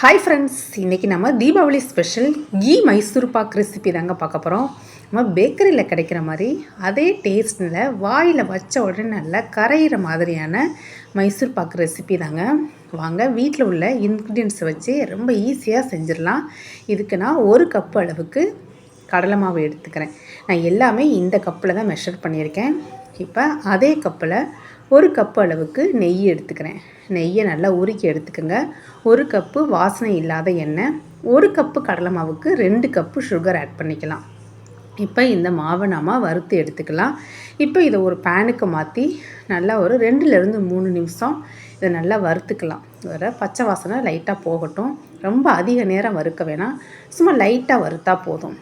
Hi friends இன்றைக்கி நம்ம Deepavali special ghee Mysore pak recipe தாங்க பார்க்க போகிறோம் நம்ம பேக்கரியில் கிடைக்கிற மாதிரி அதே டேஸ்ட்டில் வாயில் வச்ச உடனே நல்லா கரையிற மாதிரியான மைசூர் பாக் ரெசிபி தாங்க. வாங்க வீட்டில் உள்ள இன்க்ரீடியன்ஸை வச்சு ரொம்ப ஈஸியாக செஞ்சிடலாம். இதுக்கு நான் ஒரு கப் அளவுக்கு கடலை மாவு எடுத்துக்கிறேன். நான் எல்லாமே இந்த கப்பில் தான் மெஷர் பண்ணியிருக்கேன். இப்போ அதே கப்பில் ஒரு கப்பு அளவுக்கு நெய் எடுத்துக்கிறேன். நெய்யை நல்லா உருக்கி எடுத்துக்கோங்க. ஒரு கப்பு வாசனை இல்லாத எண்ணெய் ஒரு கப்பு கடலை மாவுக்கு ரெண்டு கப்பு சுகர் ஆட் பண்ணிக்கலாம். இப்போ இந்த மாவை நாம் வறுத்து எடுத்துக்கலாம். இப்போ இதை ஒரு பேனுக்கு மாற்றி நல்லா ஒரு ரெண்டுலேருந்து மூணு நிமிஷம் இதை நல்லா வறுத்துக்கலாம். வர பச்சை வாசனை லைட்டாக போகட்டும். ரொம்ப அதிக நேரம் வறுக்க வேணாம். சும்மா லைட்டாக வறுத்தா போதும்.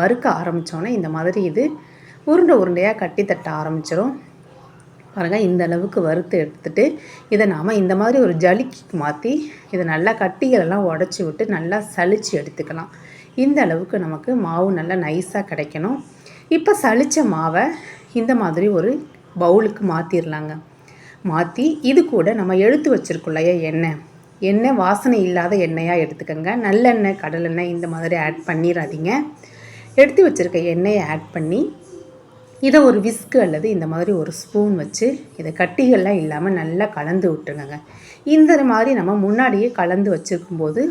வறுக்க ஆரம்பித்தோன்னே இந்த மாதிரி இது உருண்டை உருண்டையாக கட்டி தட்ட ஆரம்பிச்சிடும் பாருங்கள் இந்த அளவுக்கு வறுத்து எடுத்துட்டு இதை நாம் இந்த மாதிரி ஒரு ஜலிக்கு மாற்றி இதை நல்லா கட்டிகளெல்லாம் உடச்சி விட்டு நல்லா சளிச்சு எடுத்துக்கலாம். இந்த அளவுக்கு நமக்கு மாவு நல்லா நைஸாக கிடைக்கணும். இப்போ சளிச்ச மாவை இந்த மாதிரி ஒரு பவுலுக்கு மாற்றிடலாங்க மாற்றி இது கூட நம்ம எடுத்து வச்சுருக்கோம் இல்லையா எண்ணெய். எண்ணெய் வாசனை இல்லாத எண்ணெயாக எடுத்துக்கோங்க. நல்லெண்ணெய் கடலெண்ணெய் இந்த மாதிரி ஆட் பண்ணிடாதீங்க எடுத்து வச்சுருக்க எண்ணெயை ஆட் பண்ணி இதை ஒரு விஸ்கு அல்லது இந்த மாதிரி ஒரு ஸ்பூன் வச்சு இதை கட்டிகள்லாம் இல்லாமல் நல்லா கலந்து விட்டுருங்க இந்த மாதிரி நம்ம முன்னாடியே கலந்து வச்சுருக்கும்போது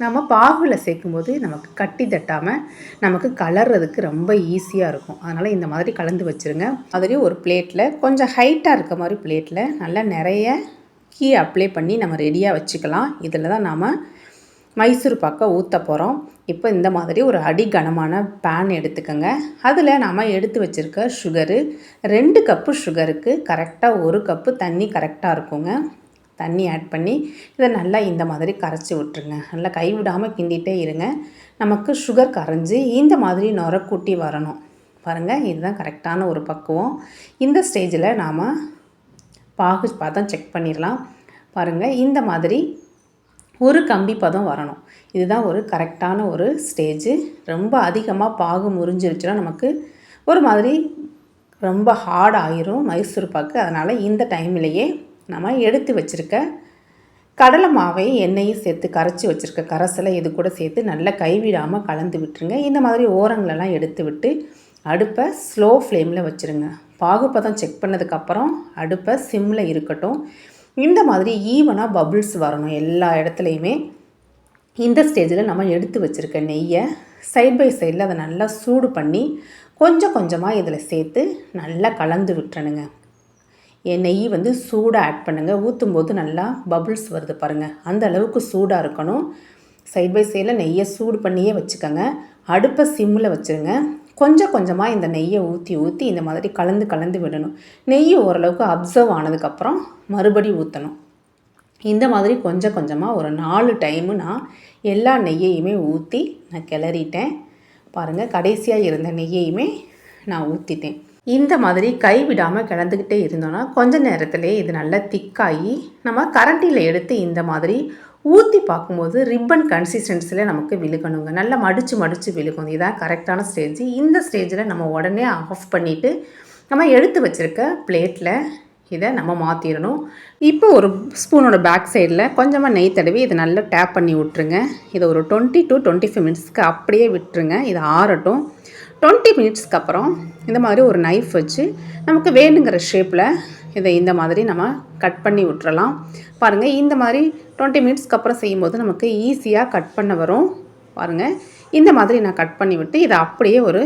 நம்ம பாகுல சேர்க்கும்போது நமக்கு கட்டி தட்டாமல் நமக்கு கலர்றதுக்கு ரொம்ப ஈஸியாக இருக்கும். அதனால் இந்த மாதிரி கலந்து வச்சுருங்க. அதுலேயும் ஒரு பிளேட்டில் கொஞ்சம் ஹைட்டாக இருக்க மாதிரி பிளேட்டில் நல்லா நிறைய கீ அப்ளை பண்ணி நம்ம ரெடியாக வச்சுக்கலாம். இதில் தான் நாம் மைசூர் பாக்கை ஊற்ற போகிறோம் இப்போ இந்த மாதிரி ஒரு அடி கனமான பேன் எடுத்துக்கோங்க. அதில் நாம் எடுத்து வச்சுருக்க சுகரு ரெண்டு கப்பு சுகருக்கு கரெக்டாக ஒரு கப்பு தண்ணி கரெக்டாக இருக்குங்க. தண்ணி ஆட் பண்ணி இதை நல்லா இந்த மாதிரி கரைச்சி விட்ருங்க நல்லா கைவிடாமல் கிண்டிகிட்டே இருங்க. நமக்கு சுகர் கரைஞ்சி இந்த மாதிரி நுரக்கூட்டி வரணும். பாருங்கள் இதுதான் கரெக்டான ஒரு பக்குவம். இந்த ஸ்டேஜில் நாம் பாகு பார்த்தா செக் பண்ணிடலாம் பாருங்கள் இந்த மாதிரி ஒரு கம்பி பதம் வரணும். இதுதான் ஒரு கரெக்டான ஒரு ஸ்டேஜு. ரொம்ப அதிகமாக பாகு முறிஞ்சிருச்சுன்னா நமக்கு ஒரு மாதிரி ரொம்ப ஹார்ட் ஆயிரும் மைசூர் பாக்கு. அதனால் இந்த டைம்லேயே நம்ம எடுத்து வச்சுருக்க கடலை மாவை எண்ணெயும் சேர்த்து கரைச்சி வச்சுருக்க கரைசலை இது கூட சேர்த்து நல்லா கைவிடாமல் கலந்து விட்டுருங்க. இந்த மாதிரி ஓரங்களெல்லாம் எடுத்து விட்டு அடுப்பை ஸ்லோ ஃப்ளேமில் வச்சுருங்க. பாகுப்பதம் செக் பண்ணதுக்கப்புறம் அடுப்பை சிம்மில் இருக்கட்டும். இந்த மாதிரி ஈவனாக பபுள்ஸ் வரணும் எல்லா இடத்துலையுமே. இந்த ஸ்டேஜில் நம்ம எடுத்து வச்சுருக்க நெய்யை சைட் பை சைடில் அதை நல்லா சூடு பண்ணி கொஞ்சம் கொஞ்சமாக இதில் சேர்த்து நல்லா கலந்து விட்டுறணுங்க. என் நெய் வந்து சூடாக ஆட் பண்ணுங்கள் ஊற்றும் போது நல்லா பபுள்ஸ் வருது பாருங்கள் அந்த அளவுக்கு சூடாக இருக்கணும். சைட் பை சைடில் நெய்யை சூடு பண்ணியே வச்சுக்கோங்க. அடுப்பை சிம்மில் வச்சுருங்க. கொஞ்சம் கொஞ்சமாக இந்த நெய்யை ஊற்றி ஊற்றி இந்த மாதிரி கலந்து கலந்து விடணும். நெய் ஓரளவுக்கு அப்சர்வ் ஆனதுக்கப்புறம் மறுபடி ஊற்றணும் இந்த மாதிரி கொஞ்சம் கொஞ்சமாக ஒரு நாலு டைமு நான் எல்லா நெய்யையுமே ஊற்றி நான் கிளறிட்டேன். பாருங்கள் கடைசியாக இருந்த நெய்யையுமே நான் ஊற்றிட்டேன் இந்த மாதிரி கை விடாமல் கிளந்துக்கிட்டே இருந்தோன்னா கொஞ்ச நேரத்திலே இது நல்லா திக்காகி நம்ம கரண்டியில் எடுத்து இந்த மாதிரி ஊற்றி பார்க்கும்போது ரிப்பன் கன்சிஸ்டன்சியில் நமக்கு விழுகணுங்க. நல்லா மடித்து மடித்து விழுகும். இதுதான் கரெக்டான ஸ்டேஜ் இந்த ஸ்டேஜில் நம்ம உடனே ஆஃப் பண்ணிவிட்டு நம்ம எடுத்து வச்சுருக்க பிளேட்டில் இதை நம்ம மாற்றிடணும் இப்போ ஒரு ஸ்பூனோட பேக் சைடில் கொஞ்சமாக நெய் தடவி இதை நல்லா டேப் பண்ணி விட்ருங்க இதை ஒரு டுவெண்ட்டி டு டுவெண்ட்டி ஃபைவ் மினிட்ஸ்க்கு அப்படியே விட்டுருங்க. இதை ஆறட்டும். டுவெண்ட்டி மினிட்ஸ்க்கு அப்புறம் இந்த மாதிரி ஒரு நைஃப் வச்சு நமக்கு வேணுங்கிற ஷேப்பில் இதை இந்த மாதிரி நம்ம கட் பண்ணி விட்டுறலாம். பாருங்கள் இந்த மாதிரி டுவெண்ட்டி மினிட்ஸ்க்கு அப்புறம் செய்யும்போது நமக்கு ஈஸியாக கட் பண்ண வரும். பாருங்கள் இந்த மாதிரி நான் கட் பண்ணி விட்டு இதை அப்படியே ஒரு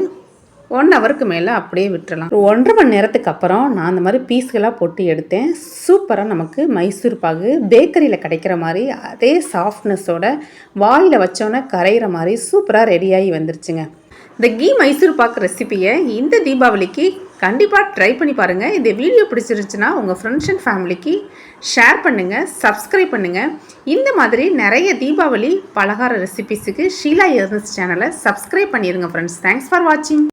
ஒன் ஹவருக்கு மேலே அப்படியே விட்டுறலாம். ஒரு ஒன்றரை மணி நேரத்துக்கு அப்புறம் நான் அந்த மாதிரி பீஸ்களாக போட்டு எடுத்தேன். சூப்பராக நமக்கு மைசூர் பாகு பேக்கரியில் கிடைக்கிற மாதிரி அதே சாஃப்ட்னஸோட வாயில் வச்சோன்னே கரையிற மாதிரி சூப்பராக ரெடியாகி வந்துருச்சுங்க. இந்த கீ மைசூர் பாக்கு ரெசிப்பியை இந்த தீபாவளிக்கு கண்டிப்பாக ட்ரை பண்ணி பாருங்கள் இந்த வீடியோ பிடிச்சிருந்துச்சுன்னா உங்கள் ஃப்ரெண்ட்ஸ் அண்ட் ஃபேமிலிக்கு ஷேர் பண்ணுங்கள் சப்ஸ்கிரைப் பண்ணுங்கள் இந்த மாதிரி நிறைய தீபாவளி பலகார ரெசிபிஸுக்கு ஷீலா எர்னஸ் சேனலை சப்ஸ்கிரைப் பண்ணிடுங்க ஃப்ரெண்ட்ஸ் தேங்க்ஸ் ஃபார் வாட்சிங்